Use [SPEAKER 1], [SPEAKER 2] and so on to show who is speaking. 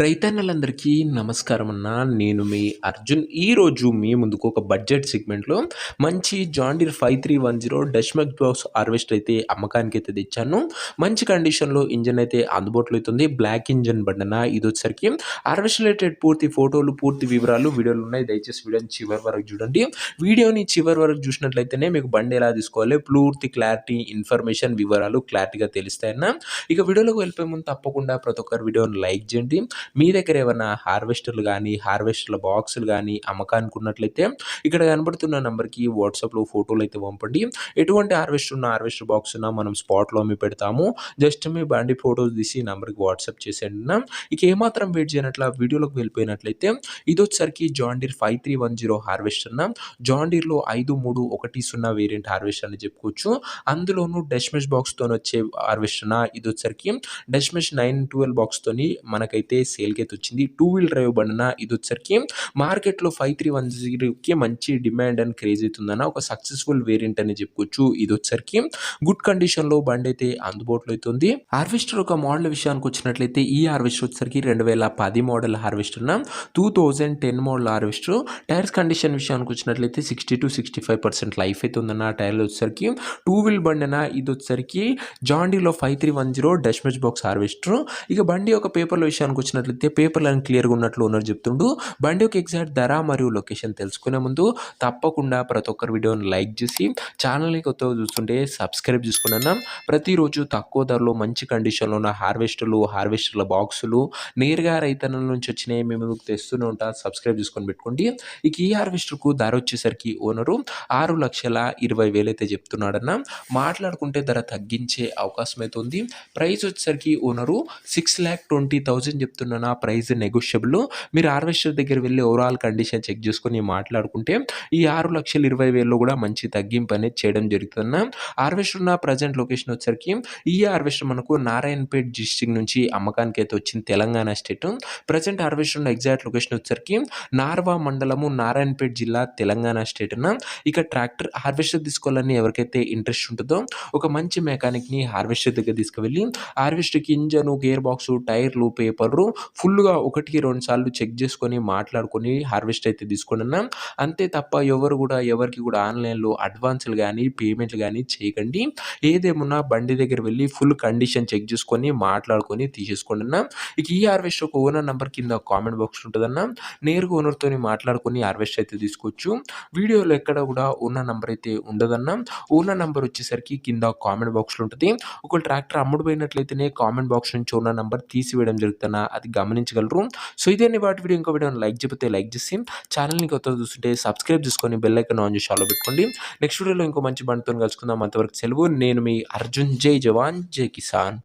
[SPEAKER 1] రైతన్నలందరికీ నమస్కారం అన్న నేను మీ అర్జున్. ఈరోజు మీ ముందుకు ఒక బడ్జెట్ సెగ్మెంట్లో మంచి John Deere five three one zero డష్మెక్ box harvest అయితే అమ్మకానికి అయితే తెచ్చాను. మంచి కండిషన్లో ఇంజన్ అయితే అందుబాటులో అవుతుంది. బ్లాక్ ఇంజన్ బండన. ఇది వచ్చేసరికి హార్వెస్ట్ రిలేటెడ్ పూర్తి ఫోటోలు పూర్తి వివరాలు వీడియోలు ఉన్నాయి. దయచేసి వీడియోని చివరి వరకు చూడండి. వీడియోని చివరి వరకు చూసినట్లయితేనే మీకు బండి ఎలా తీసుకోవాలి? పూర్తి క్లారిటీ ఇన్ఫర్మేషన్ వివరాలు క్లారిటీగా తెలుస్తాయన్న. ఇక వీడియోలోకి వెళ్ళిపోయే ముందు తప్పకుండా ప్రతి ఒక్కరు వీడియోని లైక్ చేయండి. మీ దగ్గర ఏమైనా హార్వెస్టర్లు కానీ హార్వెస్టర్ల బాక్సులు కానీ అమ్మకానికి ఉన్నట్లయితే ఇక్కడ కనబడుతున్న నెంబర్కి వాట్సాప్లో ఫోటోలు అయితే పంపండి. ఎటువంటి హార్వెస్టర్ ఉన్న హార్వెస్టర్ బాక్స్ ఉన్నా మనం స్పాట్లో అమ్మి పెడతాము. జస్ట్ మీ బండి ఫోటోస్ తీసి నెంబర్కి వాట్సాప్ చేసేయండి. ఇక ఏమాత్రం వెయిట్ చేయనట్ల వీడియోలోకి వెళ్ళిపోయినట్లయితే ఇది వచ్చేసరికి John Deere five three one zero harvester జాండీర్లో ఐదు మూడు ఒకటి సున్నా వేరియంట్ హార్వెస్టర్ అని చెప్పుకోవచ్చు. అందులోనూ డెష్మెష్ బాక్స్తో వచ్చే హార్వెస్టర్ ఇది వచ్చేసరికి డెష్మెష్ నైన్ ట్వెల్వ్ బాక్స్తోని మనకైతే సేల్కి అయితే వచ్చింది టూ వీల్ డ్రైవ్ బండిన ఇది వచ్చరికి మార్కెట్లో ఫైవ్ త్రీ వన్ జీరోకి మంచి డిమాండ్ అండ్ క్రేజ్ అవుతుందన్న ఒక సక్సెస్ఫుల్ వేరియంట్ అని చెప్పుకోవచ్చు. ఇది వచ్చరికి గుడ్ కండిషన్లో బండి అయితే అందుబాటులో అవుతుంది హార్వెస్టర్ ఒక మోడల్ విషయానికి వచ్చినట్లయితే ఈ హార్వెస్టర్ వచ్చేసరికి రెండు వేల పది model harvester two thousand ten model harvester. Tyres condition విషయానికి వచ్చినట్లయితే sixty to sixty five percent life అయితే ఉందన్న టైర్లు వచ్చేసరికి టూ వీల్ బండి అన్న ఇది వచ్చేసరికి జాండీలో ఫైవ్ త్రీ వన్ జీరో డష్మెజ్ బాక్స్ హార్వెస్టర్. ఇక బండి ఒక పేపర్ల విషయానికి చూసినట్లయితే పేపర్ లైన్ క్లియర్గా ఉన్నట్లు ఓనర్ చెప్తుండు. బండి యొక్క ఎగ్జాక్ట్ ధర మరియు లొకేషన్ తెలుసుకునే ముందు తప్పకుండా ప్రతి ఒక్కరి వీడియోని లైక్ చేసి ఛానల్ని కొత్తగా చూస్తుంటే సబ్స్క్రైబ్ చేసుకున్నాను ప్రతిరోజు తక్కువ ధరలో మంచి కండిషన్లో ఉన్న హార్వెస్టర్లు హార్వెస్టర్ల బాక్సులు నేరుగా రైతన్నల నుంచి వచ్చినాయి మేము తెస్తూనే ఉంటా. సబ్స్క్రైబ్ చేసుకొని పెట్టుకోండి. ఇక ఈ హార్వెస్టర్కు ధర వచ్చేసరికి ఓనరు ఆరు లక్షల ఇరవై వేలు అయితే చెప్తున్నాడన్న మాట్లాడుకుంటే ధర తగ్గించే అవకాశం అయితే ఉంది. ప్రైస్ వచ్చేసరికి owner six lakh twenty thousand చెప్తున్నా ప్రైస్ నెగోషియబుల్. మీరు హార్వెస్టర్ దగ్గర వెళ్ళి ఓవరాల్ కండిషన్ చెక్ చేసుకొని మాట్లాడుకుంటే ఈ ఆరు లక్షల ఇరవై వేల్లో కూడా మంచి తగ్గింపు అనేది చేయడం జరుగుతుంది. హార్వెస్టర్ ఉన్న ప్రజెంట్ లొకేషన్ వచ్చరికి ఈ హార్వెస్టర్ మనకు నారాయణపేట్ డిస్టిక్ నుంచి అమ్మకానికి అయితే వచ్చింది తెలంగాణ స్టేట్. ప్రజెంట్ హార్వెస్టర్ ఉన్న ఎగ్జాక్ట్ లొకేషన్ వచ్చరికి నార్వా మండలము నారాయణపేట్ జిల్లా తెలంగాణ స్టేట్ ఇక ట్రాక్టర్ హార్వెస్టర్ తీసుకోవాలని ఎవరికైతే ఇంట్రెస్ట్ ఉంటుందో ఒక మంచి మెకానిక్ని హార్వెస్టర్ దగ్గర తీసుకువెళ్ళి హార్వెస్టర్కి ఇంజను గేర్ బాక్స్ టైర్లు పేపర్లు ఫుల్గా ఒకటికి రెండు సార్లు చెక్ చేసుకొని మాట్లాడుకొని హార్వెస్ట్ అయితే తీసుకున్నా అంతే తప్ప ఎవరు కూడా ఎవరికి కూడా ఆన్లైన్లో అడ్వాన్సులు కానీ పేమెంట్లు కానీ చేయకండి. ఏదేమున్నా బండి దగ్గర వెళ్ళి ఫుల్ కండిషన్ చెక్ చేసుకొని మాట్లాడుకొని తీసేసుకోండి అన్న. ఇక ఈ హార్వెస్ట్ ఒక ఓనర్ నెంబర్ కింద కామెంట్ బాక్స్ ఉంటుందన్న నేరుగా ఓనర్తో మాట్లాడుకొని హార్వెస్ట్ అయితే తీసుకోవచ్చు. వీడియోలో ఎక్కడ కూడా ఓనర్ నెంబర్ అయితే ఉండదన్న ఓనర్ నెంబర్ వచ్చేసరికి కింద కామెంట్ బాక్స్లో ఉంటుంది. ఒక ట్రాక్టర్ అమ్ముడు పోయినట్లయితేనే కామెంట్ బాక్స్ నుంచి ఓనర్ నెంబర్ తీసివేయడం జరుగుతున్నా అది గమనించగలరు. సో ఇదే వాటి వీడియో. ఇంకో వీడియో లైక్ చెప్తే లైక్ చేసి ఛానల్ని కొత్త చూస్తుంటే సబ్స్క్రైబ్ చేసుకొని బెల్ ఐకన్ ఆన్ చేసి ఆలో పెట్టుకోండి. నెక్స్ట్ వీడియోలో ఇంకో మంచి బండితో కలుసుకుందాం. అంతవరకు సెలవు. నేను మీ అర్జున్. జై జవాన్. జై కిసాన్.